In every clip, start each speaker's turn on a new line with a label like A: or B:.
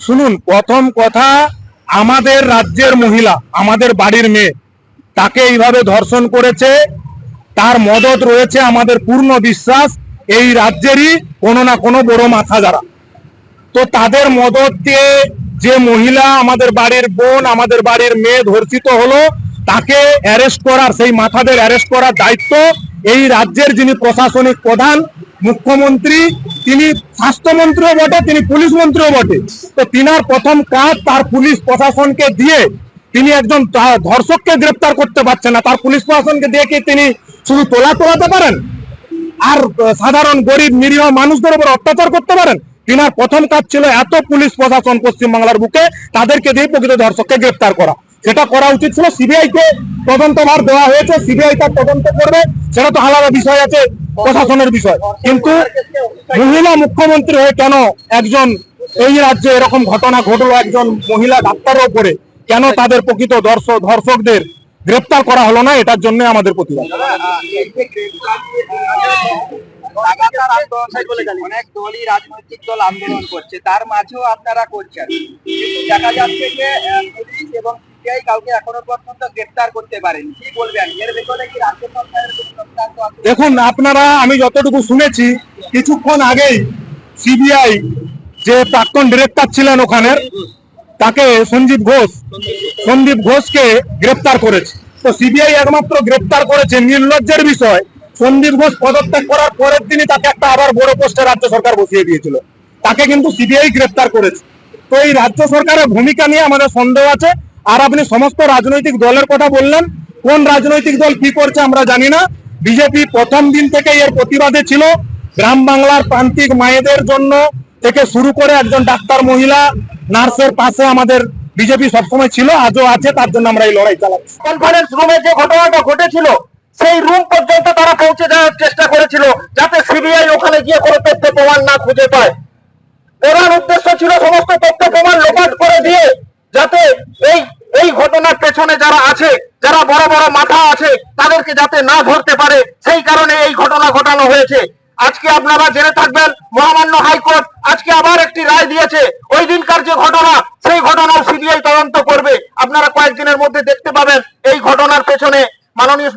A: শুনুন, প্রথম কথা, আমাদের রাজ্যের মহিলা, আমাদের বাড়ির মেয়ে, তাকে এইভাবে ধর্ষণ করেছে, তার মদত রয়েছে আমাদের পূর্ণ বিশ্বাস, এই রাজ্যেরই কোনো না কোনো বড় মাথা যারা। তো তাদের মদত দিয়ে যে মহিলা আমাদের বাড়ির বোন, আমাদের বাড়ির মেয়ে ধর্ষিত হলো, তাকে অ্যারেস্ট করার, সেই মাথাদের অ্যারেস্ট করার দায়িত্ব এই রাজ্যের যিনি প্রশাসনিক প্রধান, মুখ্যমন্ত্রী তিনি স্বাস্থ্যমন্ত্রীও বটে, তিনি পুলিশ মন্ত্রীও বটে। তো তিনার প্রথম কাজ তার পুলিশ প্রশাসনকে দিয়ে তিনি একজন ধর্ষককে গ্রেপ্তার করতে পারছেন না। তার পুলিশ প্রশাসনকে দিয়ে কি তিনি শুধু তোলা তোলাতে পারেন? আর সাধারণ গরিব নিরীহ মানুষদের উপর অত্যাচার করতে পারেন? তিনার প্রথম কাজ ছিল এত পুলিশ প্রশাসন পশ্চিমবাংলার বুকে তাদেরকে দিয়ে প্রকৃত ধর্ষককে গ্রেপ্তার করা। সেটা করা উচিত ছিল সিবিআই কে তদন্তভার দেওয়া হয়েছে। সিবিআই তার তদন্ত করবে। সেটা তো আলাদা বিষয় আছে, প্রশাসনের বিষয়। কিন্তু মহিলা মুখ্যমন্ত্রী হয়ে কেন একজন এই রাজ্যে এরকম ঘটনা ঘটলো, একজন মহিলা ডাক্তারের উপরে, কেন তাদের প্রকৃত দর্শক, ধর্ষকদের গ্রেপ্তার করা হলো না? এটার জন্য আমাদের প্রতিবাদ।
B: আন্দোলন করছে, তার মাঝেও আপনারা করছেন। দেখা যাচ্ছে যে এবং সিবিআই কাউকে এখনও পর্যন্ত গ্রেপ্তার করতে পারেনি। কি বলবেন? এর ভেতরে কি রাজ্য সরকারের
A: দেখুন, আপনারা, আমি যতটুকু শুনেছি, কিছুক্ষণ আগেই সিবিআই যে প্রাক্তন ডিরেক্টর ছিলেন ওখানের, তাকে সঞ্জীব ঘোষ সন্দীপ ঘোষকে গ্রেপ্তার করেছে। তো সিবিআই একমাত্র গ্রেপ্তার করেছে নির্লজ্জের বিষয়। সন্দীপ ঘোষ পদত্যাগ করার পরের দিনই তাকে একটা আবার বড় পোস্টে রাজ্য সরকার বসিয়ে দিয়েছিল। তাকে কিন্তু সিবিআই গ্রেপ্তার করেছে। তো এই রাজ্য সরকারের ভূমিকা নিয়ে আমাদের সন্দেহ আছে। আর আপনি সমস্ত রাজনৈতিক দলের কথা বললেন, কোন রাজনৈতিক দল কি করছে আমরা জানি না। বিজেপি প্রথম দিন থেকে এর প্রতিবাদে ছিল। গ্রাম বাংলার প্রান্তিক মায়েদের জন্য থেকে শুরু করে একজন ডাক্তার মহিলা, নার্সের পাশে আমাদের বিজেপি সবসময় ছিল, আজও আছে, তার জন্য আমরা এই লড়াই চালাচ্ছি।
C: কনফারেন্স রুমে যে ঘটনাটা ঘটেছিল, সেই রুম পর্যন্ত তারা পৌঁছে যাওয়ার চেষ্টা করেছিল, যাতে সিবিআই ওখানে গিয়ে কোনো তথ্য প্রমাণ না খুঁজে পায়। প্রধান উদ্দেশ্য ছিল সমস্ত তথ্য প্রমাণ লোপাট করে দিয়ে যাতে এই এই ঘটনার পেছনে যারা আছে, যারা বড় বড় মাথা আছে, তাদেরকে যাতে না ধরতে পারে, সেই কারণে এই ঘটনা ঘটানো হয়েছে। আজকে আপনারা জেনে থাকবেন, মহামান্য হাইকোর্ট আজকে আবার একটি রায় দিয়েছে। ওই দিনকার যে ঘটনা, সেই ঘটনাও সিবিআই তদন্ত করবে। আপনারা কয়েকদিনের মধ্যে দেখতে পাবেন এই ঘটনার পেছনে মাননীয়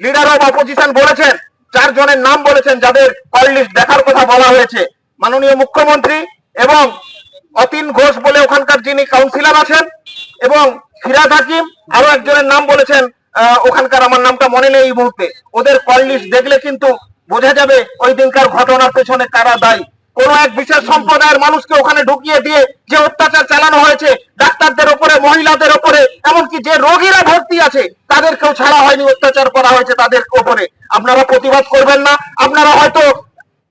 C: লিডার অফ অপোজিশন বলেছেন, চারজনের নাম বলেছেন, যাদের কল লিস্ট দেখার কথা বলা হয়েছে। মাননীয় মুখ্যমন্ত্রী এবং অতীন ঘোষ বলে ওখানকার যিনি কাউন্সিলর আছেন এবং ফিরাজ হাকিম আরও একজনের নাম বলেছেন ওখানকার আমার নামটা মনে নেই এই মুহূর্তে। ওদের কল লিস্ট দেখলে কিন্তু বোঝা যাবে ওই দিনকার ঘটনার পেছনে কারা দায়ী। কোন এক বিশেষ সম্প্রদায়ের মানুষকে ওখানে ঢুকিয়ে দিয়ে যে অত্যাচার চালানো হয়েছে, ডাক্তারদের ওপরে, মহিলাদের ওপরে, এমনকি যে রোগীরা ভর্তি আছে, তাদেরকেও ছাড়া হয়নি অত্যাচার করা হয়েছে তাদের ওপরে। আপনারা প্রতিবাদ করবেন না। আপনারা হয়তো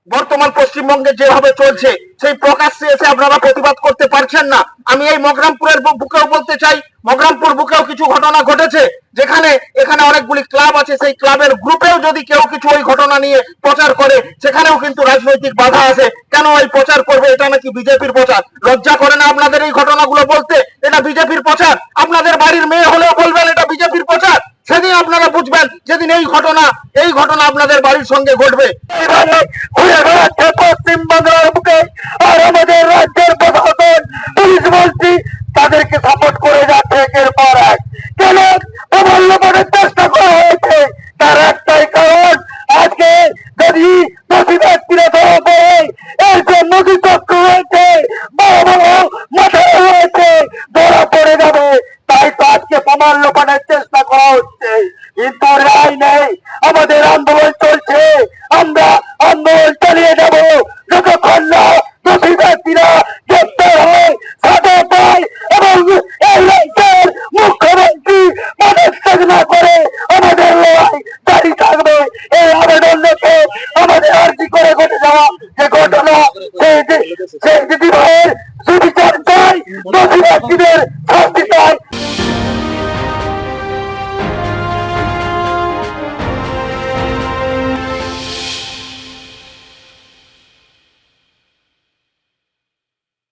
C: বর্তমান পশ্চিমবঙ্গে যেভাবে চলছে সেই প্রকাশ্যে এসে আপনারা প্রতিবাদ করতে পারছেন না। আমি এই মগরামপুরের বুকেও বলতে চাই, মগরামপুর বুকেও কিছু ঘটনা ঘটেছে, যেখানে এখানে অনেকগুলি ক্লাব আছে, সেই ক্লাবের গ্রুপেও যদি কেউ কিছু ওই ঘটনা নিয়ে প্রচার করে, সেখানেও কিন্তু রাজনৈতিক বাধা আছে। কেন এই প্রচার করবে? এটা নাকি বিজেপির প্রচার? লজ্জা করে না আপনাদের এই ঘটনাগুলো বলতে? এটা বিজেপির প্রচার? আপনাদের বাড়ির মেয়ে হলেও বলবেন এটা বিজেপির প্রচার? সেদিন আপনারা বুঝবেন, যেদিন এই ঘটনা এই ঘটনা আপনাদের বাড়ির সঙ্গে ঘটবে। পুলিশ তাদেরকে